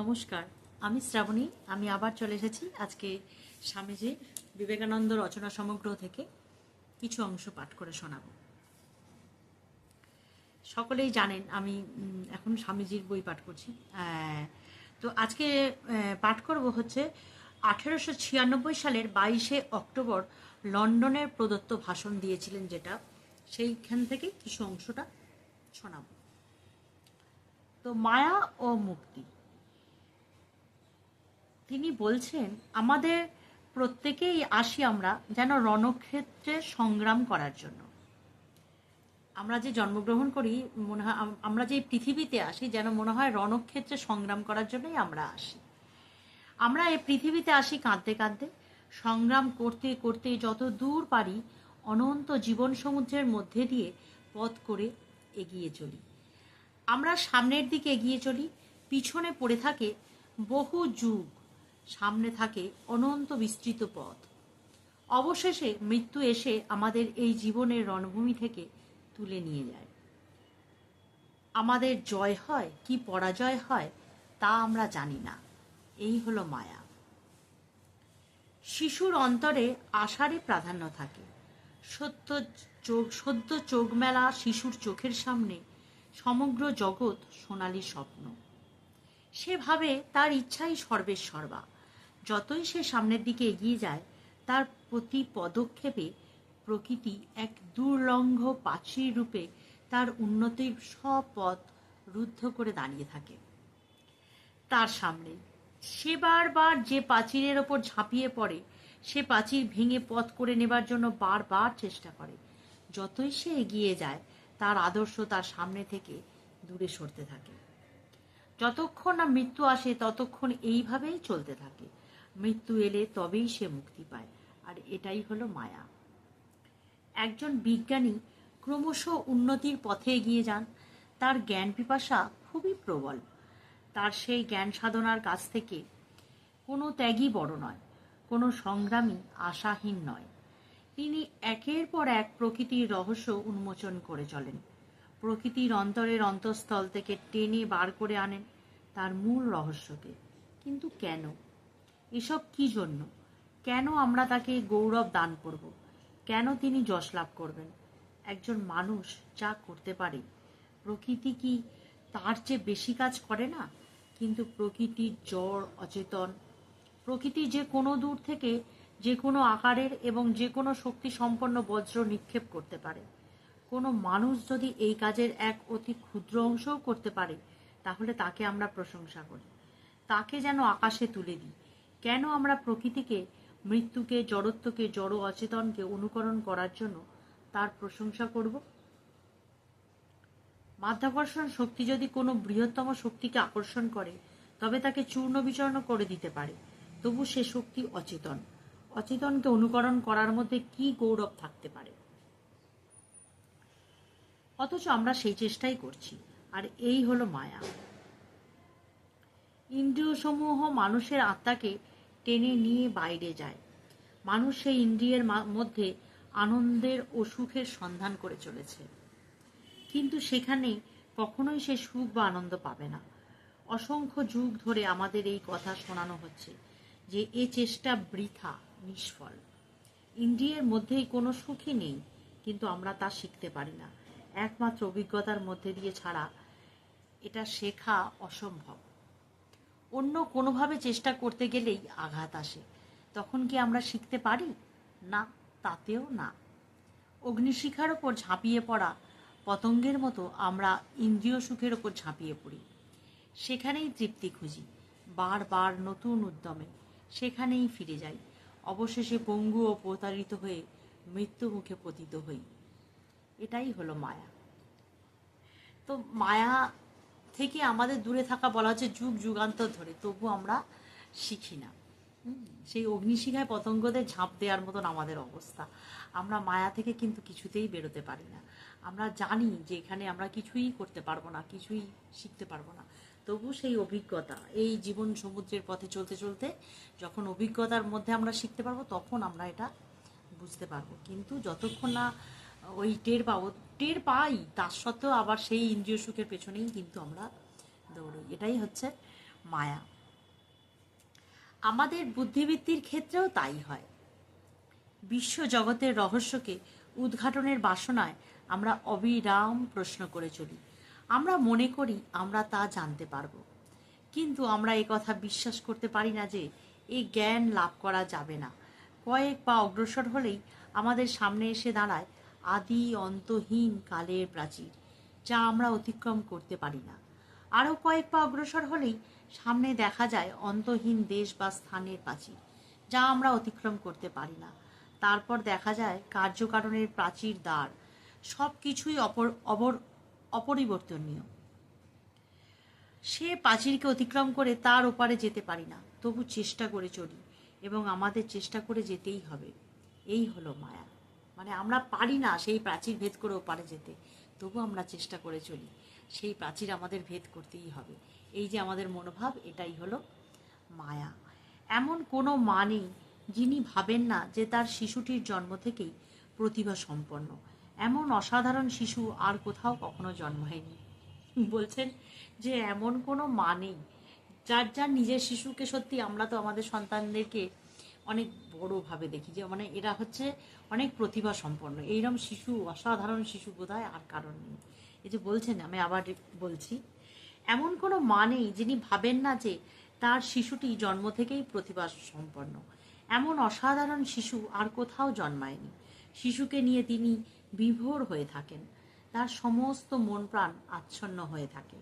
নমস্কার, আমি শ্রাবণী, আমি আবার চলে এসেছি আজকে স্বামীজি বিবেকানন্দ রচনা সমগ্র থেকে কিছু অংশ পাঠ করে শোনাবো। সকলেই জানেন আমি এখন স্বামীজির বই পাঠ করছি। তো আজকে পাঠ করব হচ্ছে আঠেরোশো ছিয়ানব্বই সালের বাইশে অক্টোবর লন্ডনের প্রদত্ত ভাষণ দিয়েছিলেন যেটা, সেইখান থেকে কিছু অংশটা শোনাবো। তো মায়া ও মুক্তি। তিনি বলছেন, আমাদের প্রত্যেকেই আসি আমরা যেন রণক্ষেত্রে সংগ্রাম করার জন্য। আমরা যে জন্মগ্রহণ করি, মনে হয় আমরা যে পৃথিবীতে আসি যেন মনে হয় রণক্ষেত্রে সংগ্রাম করার জন্যই আমরা আসি। আমরা এই পৃথিবীতে আসি কাঁদতে কাঁদতে, সংগ্রাম করতে করতে যত দূর পারি অনন্ত জীবন সমুদ্রের মধ্যে দিয়ে পথ করে এগিয়ে চলি। আমরা সামনের দিকে এগিয়ে চলি, পিছনে পড়ে থাকে বহু যুগ সামনে থাকে অনন্ত বিস্তৃত পথ। অবশেষে মৃত্যু এসে আমাদের এই জীবনের রণভূমি থেকে তুলে নিয়ে যায়। আমাদের জয় হয়, কি পরাজয় হয়, তা আমরা জানি না। এই হলো মায়া। শিশুর অন্তরে আশারই প্রাধান্য থাকে। সত্য চোখ, সদ্য চোখ মেলা শিশুর চোখের সামনে সমগ্র জগৎ সোনালি স্বপ্ন। সে ভাবে তার ইচ্ছাই সর্বের সর্বা যতই সে সামনের দিকে এগিয়ে যায়, তার প্রতি পদক্ষেপে প্রকৃতি এক দুর্লঙ্ঘ পাচির রূপে তার উন্নতির সব পথ রুদ্ধ করে দাঁড়িয়ে থাকে। তার সামনে সে বারবার যে প্রাচীরের ওপর ঝাঁপিয়ে পড়ে, সে প্রাচীর ভেঙে পথ করে নেবার জন্য বারবার চেষ্টা করে। যতই সে এগিয়ে যায়, তার আদর্শ তার সামনে থেকে দূরে সরতে থাকে। যতক্ষণ না মৃত্যু আসে, ততক্ষণ এইভাবেই চলতে থাকে। মৃত্যু এলে তবেই সে মুক্তি পায়। আর এটাই হলো মায়া। একজন বিজ্ঞানী ক্রমশ উন্নতির পথে এগিয়ে যান। তার জ্ঞান পিপাসা খুবই প্রবল। তার সেই জ্ঞান সাধনার কাছ থেকে কোনো ত্যাগই বড় নয়, কোনো সংগ্রামী আশাহীন নয়। তিনি একের পর এক প্রকৃতির রহস্য উন্মোচন করে চলেন। প্রকৃতির অন্তরের অন্তঃস্থল থেকে টেনে বার করে আনেন তার মূল রহস্যকে। কিন্তু কেন? এসব কি জন্য? কেন আমরা তাকে গৌরব দান করব? কেন তিনি যশ লাভ করবেন? একজন মানুষ যা করতে পারে। প্রকৃতি কি তার চেয়ে বেশি কাজ করে না? কিন্তু প্রকৃতির জড় অচেতন প্রকৃতি যে কোনো দূর থেকে যে কোনো আকারের এবং যে কোনো শক্তি সম্পন্ন বজ্র নিক্ষেপ করতে পারে। কোনো মানুষ যদি এই কাজের এক অতি ক্ষুদ্র অংশও করতে পারে, তাহলে তাকে আমরা প্রশংসা করি। তাকে যেন আকাশে তুলে দিই। কেন আমরা প্রকৃতিকে, মৃত্যুকে, জড়ত্বকে, জড় অচেতনকে অনুকরণ করার জন্য তার প্রশংসা করব? মাধ্যাকর্ষণ শক্তি যদি কোনো বৃহত্তম শক্তিকে আকর্ষণ করে, তবে তাকে চূর্ণ বিচূর্ণ করে দিতে পারে। তবু সে শক্তি অচেতন। অচেতনকে অনুকরণ করার মধ্যে কি গৌরব থাকতে পারে? অথচ আমরা সেই চেষ্টাই করছি, আর এই হলো মায়া। ইন্দ্রিয় সমূহ মানুষের আত্মাকে টেনে নিয়ে বাইরে যায়। মানুষ সেই ইন্দ্রিয়ের মধ্যে আনন্দের ও সুখের সন্ধান করে চলেছে। কিন্তু সেখানে কখনোই সে সুখ বা আনন্দ পাবে না। অসংখ্য যুগ ধরে আমাদের এই কথা শোনানো হচ্ছে যে এ চেষ্টা বৃথা, নিষ্ফল। ইন্দ্রিয়ের মধ্যেই কোনো সুখই নেই, কিন্তু আমরা তা শিখতে পারি না। একমাত্র অভিজ্ঞতার মধ্যে দিয়ে ছাড়া এটা শেখা অসম্ভব। অন্য কোনোভাবে চেষ্টা করতে গেলেই আঘাত আসে। তখন কি আমরা শিখতে পারি? না, তাতেও না। অগ্নিশিখার ওপর ঝাঁপিয়ে পড়া পতঙ্গের মতো আমরা ইন্দ্রিয় সুখের ওপর ঝাঁপিয়ে পড়ি। সেখানেই তৃপ্তি খুঁজি, বারবার নতুন উদ্যমে। সেখানেই ফিরে যাই। অবশেষে পঙ্গু ও প্রতারিত হয়ে মৃত্যু মুখে পতিত হই। এটাই হলো মায়া। তো মায়া থেকে আমাদের দূরে থাকা বলা হচ্ছে যুগ, যুগান্তর ধরে। তবু আমরা শিখি না। সেই অগ্নিশিখায় পতঙ্গদের ঝাঁপ দেওয়ার মতন আমাদের অবস্থা। আমরা মায়া থেকে কিন্তু কিছুতেই বেরোতে পারি না। আমরা জানি যে এখানে আমরা কিছুই করতে পারব না, কিছুই শিখতে পারব না। তবু সেই অভিজ্ঞতা, এই জীবন সমুদ্রের পথে চলতে চলতে যখন অভিজ্ঞতার মধ্যে আমরা শিখতে পারব, তখন আমরা এটা বুঝতে পারব। কিন্তু যতক্ষণ না ওই টের পাবো, টের পাই। তার সত্ত্বেও আবার সেই ইন্দ্রিয় সুখের পেছনেই কিন্তু আমরা দৌড়ই। এটাই হচ্ছে মায়া। আমাদের বুদ্ধিবৃত্তির ক্ষেত্রেও তাই হয়। বিশ্ব জগতের রহস্যকে উদ্ঘাটনের বাসনায় আমরা অবিরাম প্রশ্ন করে চলি। আমরা মনে করি আমরা তা জানতে পারব। কিন্তু আমরা এ কথা বিশ্বাস করতে পারি না যে এই জ্ঞান লাভ করা যাবে না। কয়েক পা অগ্রসর হলেই আমাদের সামনে এসে দাঁড়ায় আদি অন্তহীন কালের প্রাচীর, যা আমরা অতিক্রম করতে পারি না। আরও কয়েক পা অগ্রসর হলেই সামনে দেখা যায় অন্তহীন দেশ বা স্থানের প্রাচীর, যা আমরা অতিক্রম করতে পারি না। তারপর দেখা যায় কার্যকারণের প্রাচীর দ্বার সব কিছুই অপর, অবর, অপরিবর্তনীয়। সে প্রাচীরকে অতিক্রম করে তার ওপারে যেতে পারি না। তবু চেষ্টা করে চলি এবং আমাদের চেষ্টা করে যেতেই হবে। এই হলো মায়া। মানে আমরা পারি না সেই প্রাচীর ভেদ করেও পারে যেতে। তবু আমরা চেষ্টা করে চলি। সেই প্রাচীর আমাদের ভেদ করতেই হবে। এই যে আমাদের মনোভাব, এটাই হলো মায়া। এমন কোনো মা নেই যিনি ভাবেন না যে তার শিশুটির জন্ম থেকেই প্রতিভা সম্পন্ন। এমন অসাধারণ শিশু আর কোথাও কখনো জন্মায়নি বলছেন যে এমন কোনো মা নেই। যার যার নিজের শিশুকে সত্যি আমরা তো আমাদের সন্তানদেরকে অনেক বড়োভাবে দেখি যে মানে এরা হচ্ছে অনেক প্রতিভা সম্পন্ন। এইরকম শিশু, অসাধারণ শিশু বোধহয় আর কারণ নেই। এই যে বলছেন, আমি আবার বলছি, এমন কোনো মা নেই যিনি ভাবেন না যে তার শিশুটি জন্ম থেকেই প্রতিভা সম্পন্ন। এমন অসাধারণ শিশু আর কোথাও জন্মায়নি। শিশুকে নিয়ে তিনি বিভোর হয়ে থাকেন। তার সমস্ত মন প্রাণ আচ্ছন্ন হয়ে থাকে।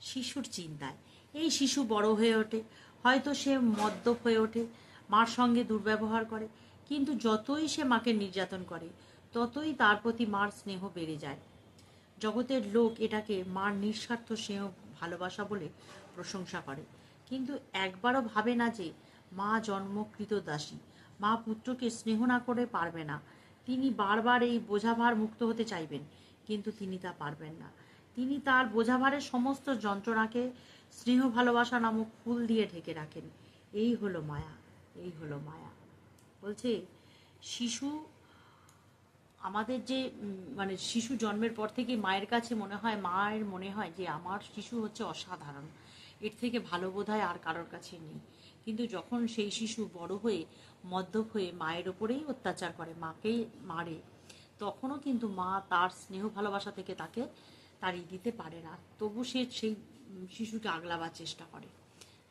শিশুর চিন্তায়। এই শিশু বড় হয়ে ওঠে। হয়তো সে মদ্যপ হয়ে ওঠে। মার সঙ্গে দুর্ব্যবহার করে। কিন্তু যতই সে মাকে নির্যাতন করে, ততই তার প্রতি মার স্নেহ বেড়ে যায়। জগতের লোক এটাকে মার নিঃস্বার্থ স্নেহ ভালোবাসা বলে প্রশংসা করে। কিন্তু একবারও ভাবে না যে, মা জন্মকৃত দাসী, মা পুত্রকে স্নেহ না করে পারবে না। তিনি বারবার এই বোঝাভার মুক্ত হতে চাইবেন, কিন্তু তিনি তা পারবেন না। তিনি তার বোঝাভারের সমস্ত যন্ত্রণাকে স্নেহ ভালোবাসা নামক ফুল দিয়ে ঢেকে রাখেন। এই হলো মায়া। এই হলো মায়া। বলছে, শিশু, আমাদের যে মানে শিশু জন্মের পর থেকে মায়ের কাছে মনে হয়, মায়ের মনে হয় যে আমার শিশু হচ্ছে অসাধারণ। এর থেকে ভালো বোধ হয় আর কারোর কাছে নেই। কিন্তু যখন সেই শিশু বড় হয়ে, মদ্যপ হয়ে মায়ের ওপরেই অত্যাচার করে মাকেই মারে, তখনও কিন্তু মা তার স্নেহ ভালোবাসা থেকে তাকে তাড়িয়ে দিতে পারে না। তবু সে সেই শিশুকে আগলাবার চেষ্টা করে।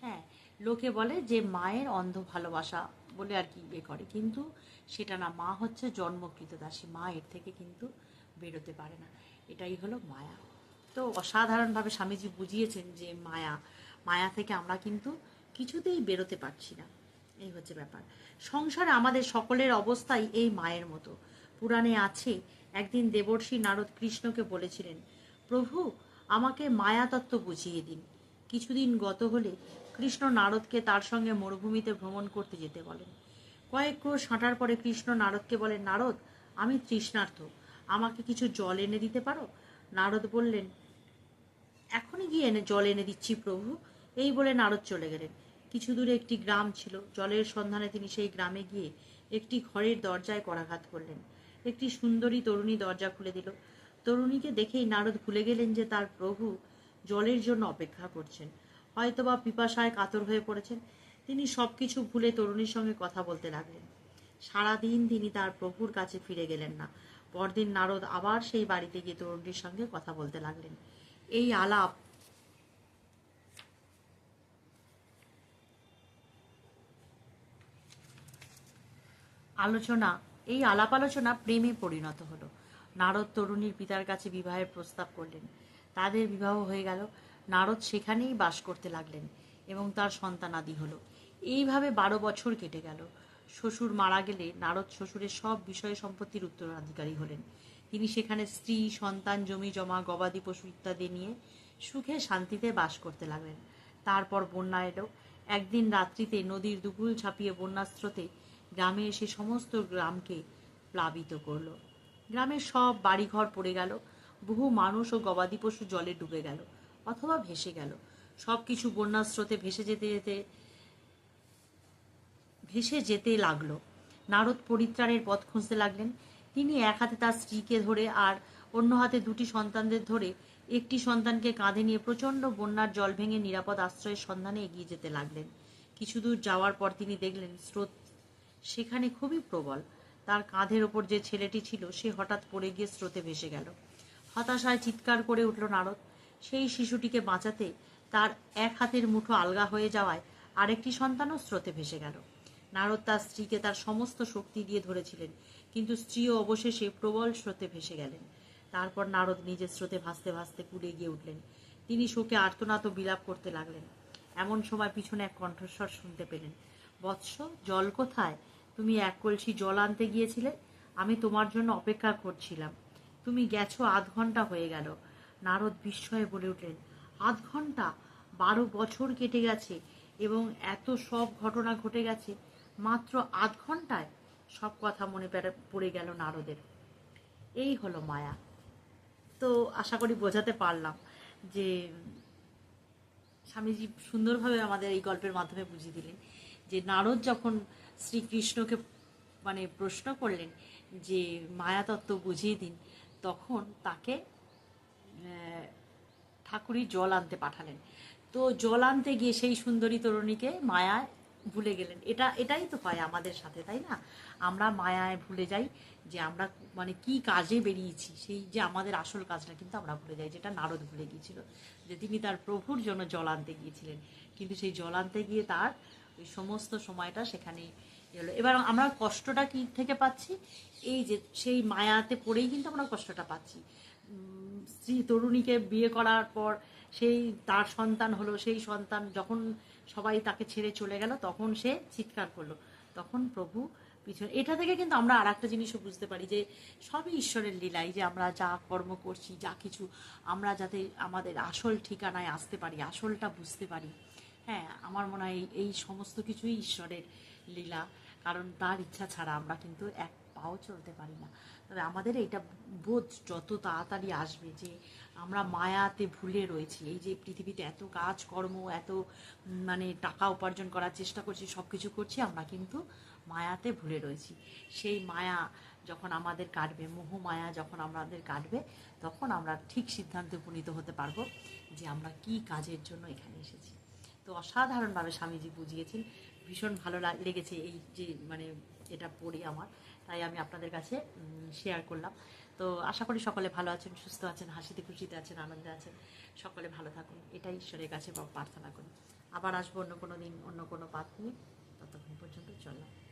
হ্যাঁ লোকে বলে যে মায়ের অন্ধ ভালোবাসা বলে আর কি ইয়ে করে। কিন্তু সেটা না, মা হচ্ছে জন্মকৃত দাসী, মা এর থেকে কিন্তু বেরোতে পারে না। এটাই হলো মায়া। তো অসাধারণভাবে স্বামীজি বুঝিয়েছেন যে মায়া মায়া থেকে আমরা কিন্তু কিছুতেই বেরোতে পারছি না। এই হচ্ছে ব্যাপার। সংসারে আমাদের সকলের অবস্থাই এই মায়ের মতো। পুরাণে আছে, একদিন দেবর্ষী নারদ কৃষ্ণকে বলেছিলেন, প্রভু, আমাকে মায়া তত্ত্ব বুঝিয়ে দিন। কিছুদিন গত হলে কৃষ্ণ নারদকে তার সঙ্গে মরুভূমিতে ভ্রমণ করতে যেতে বলেন। কয়েক ক্রোশ হাঁটার পরে কৃষ্ণ নারদকে বলেন, নারদ, আমি তৃষ্ণার্থ। আমাকে কিছু জল এনে দিতে পারো? নারদ বললেন, এখনই গিয়ে এনে, জল এনে দিচ্ছি প্রভু। এই বলে নারদ চলে গেলেন। কিছু দূরে একটি গ্রাম ছিল। জলের সন্ধানে তিনি সেই গ্রামে গিয়ে একটি ঘরের দরজায় করাঘাত করলেন। একটি সুন্দরী তরুণী দরজা খুলে দিল। তরুণীকে দেখেই নারদ ভুলে গেলেন যে তার প্রভু জলের জন্য অপেক্ষা করছেন। হয়তোবা পিপাসায় কাতর হয়ে পড়েছেন। তিনি সবকিছু ভুলে তরুণীর সঙ্গে কথা বলতে লাগলেন। সারাদিন তিনি তার প্রভুর কাছে ফিরে গেলেন না। পরদিন নারদ আবার সেই বাড়িতে গিয়ে তরুণীর সঙ্গে কথা বলতে লাগলেন। এই আলাপ আলোচনা, এই আলাপ আলোচনা প্রেমে পরিণত হলো। নারদ তরুণীর পিতার কাছে বিবাহের প্রস্তাব করলেন। তাদের বিবাহ হয়ে গেল। নারদ সেখানেই বাস করতে লাগলেন এবং তার সন্তানাদি হলো। এইভাবে বারো বছর কেটে গেল। শ্বশুর মারা গেলে নারদ শ্বশুরের সব বিষয় সম্পত্তির উত্তরাধিকারী হলেন। তিনি সেখানে স্ত্রী, সন্তান, জমি জমা, গবাদি পশু ইত্যাদি নিয়ে সুখে শান্তিতে বাস করতে লাগলেন। তারপর বন্যা এলো। একদিন রাত্রিতে নদীর দুকুল ছাপিয়ে বন্যার স্রোতে গ্রামে এসে সমস্ত গ্রামকে প্লাবিত করল। গ্রামের সব বাড়িঘর পড়ে গেল। বহু মানুষ ও গবাদি পশু জলে ডুবে গেল। অথবা ভেসে গেল। সব কিছু বন্যার স্রোতে ভেসে যেতে যেতে, ভেসে যেতে লাগল। নারদ পরিত্রাণের পথ খুঁজতে লাগলেন। তিনি এক হাতে তার স্ত্রীকে ধরে আর অন্য হাতে দুটি সন্তানদের ধরে একটি সন্তানকে কাঁধে নিয়ে প্রচণ্ড বন্যার জল ভেঙে নিরাপদ আশ্রয়ের সন্ধানে এগিয়ে যেতে লাগলেন। কিছু দূর যাওয়ার পর তিনি দেখলেন, স্রোত সেখানে খুবই প্রবল। তার কাঁধের ওপর যে ছেলেটি ছিল, সে হঠাৎ পড়ে গিয়ে স্রোতে ভেসে গেল। হতাশায় চিৎকার করে উঠল নারদ। সেই শিশুটিকে বাঁচাতে তার এক হাতের মুঠো আলগা হয়ে যাওয়ায় আরেকটি সন্তানও স্রোতে ভেসে গেল। নারদ তার স্ত্রীকে তার সমস্ত শক্তি দিয়ে ধরেছিলেন, কিন্তু স্ত্রীও অবশেষে প্রবল স্রোতে ভেসে গেলেন। তারপর নারদ নিজের স্রোতে ভাসতে ভাসতে কুড়ে গিয়ে উঠলেন। তিনি শোকে আর্তনাত বিলাপ করতে লাগলেন। এমন সময় পিছনে এক কণ্ঠস্বর শুনতে পেলেন, বৎস, জল কোথায়? তুমি এক কলসি জল আনতে গিয়েছিলে? আমি তোমার জন্য অপেক্ষা করছিলাম। তুমি গেছো আধ ঘণ্টা হয়ে গেল। নারদ বিস্ময়ে বলে উঠলেন, আধ ঘণ্টা, বারো বছর কেটে গেছে এবং এত সব ঘটনা ঘটে গেছে, মাত্র আধ ঘন্টায় সব কথা মনে পড়ে গেল নারদের। এই হলো মায়া। তো আশা করি বোঝাতে পারলাম যে স্বামীজি সুন্দরভাবে আমাদের এই গল্পের মাধ্যমে বুঝিয়ে দিলেন যে নারদ যখন শ্রীকৃষ্ণকে মানে প্রশ্ন করলেন যে মায়া তত্ত্ব বুঝিয়ে দিন, তখন তাকে ঠাকুরই জল আনতে পাঠালেন। তো জল আনতে গিয়ে সেই সুন্দরী তরুণীকে মায়ায় ভুলে গেলেন। এটা, এটাই তো হয় আমাদের সাথে, তাই না? আমরা মায়ায় ভুলে যাই যে আমরা মানে কি কাজে বেরিয়েছি, সেই যে আমাদের আসল কাজটা কিন্তু আমরা ভুলে যাই, যেটা নারদ ভুলে গিয়েছিল, যে তিনি তার প্রভুর জন্য জল আনতে গিয়েছিলেন। কিন্তু সেই জল আনতে গিয়ে তার ওই সমস্ত সময়টা সেখানে এলো এবার আমরা কষ্টটা কি থেকে পাচ্ছি? এই যে সেই মায়াতে পড়েই কিন্তু আমরা কষ্টটা পাচ্ছি। স্ত্রী তরুণীকে বিয়ে করার পর সেই তার সন্তান হলো, সেই সন্তান যখন সবাই তাকে ছেড়ে চলে গেল, তখন সে চিৎকার করল। তখন প্রভু পিছনে এটা থেকে কিন্তু আমরা আর একটা জিনিসও বুঝতে পারি যে সবই ঈশ্বরের লীলাই যে আমরা যা কর্ম করছি, যা কিছু, আমরা যাতে আমাদের আসল ঠিকানায় আসতে পারি, আসলটা বুঝতে পারি। হ্যাঁ আমার মনে হয় এই সমস্ত কিছুই ঈশ্বরের লীলা। কারণ তার ইচ্ছা ছাড়া আমরা কিন্তু এক পাও চলতে পারি না। তবে আমাদের এটা বোধ যত তাড়াতাড়ি আসবে যে আমরা মায়াতে ভুলে রয়েছি, এই যে পৃথিবীতে এত কাজ কর্ম এত মানে টাকা উপার্জন করার চেষ্টা করছি সব কিছু করছি, আমরা কিন্তু মায়াতে ভুলে রয়েছি। সেই মায়া যখন আমাদের কাটবে, মোহ মায়া যখন আমাদের কাটবে, তখন আমরা ঠিক সিদ্ধান্তে উপনীত হতে পারব যে আমরা কি কাজের জন্য এখানে এসেছি। তো অসাধারণভাবে স্বামীজি বুঝিয়েছেন ভীষণ ভালো লাগ- লেগেছে এই যে মানে এটা পড়ে আমার। তাই আমি আপনাদের কাছে শেয়ার করলাম। তো আশা করি সকলে ভালো আছেন, সুস্থ আছেন, হাসিতে খুশিতে আছেন, আনন্দে আছেন। সকলে ভালো থাকুন। এটাই ঈশ্বরের কাছে প্রার্থনা করি। আবার আসব অন্য কোনো দিন, অন্য কোনো পাত নিয়ে। ততক্ষণ পর্যন্ত চললাম।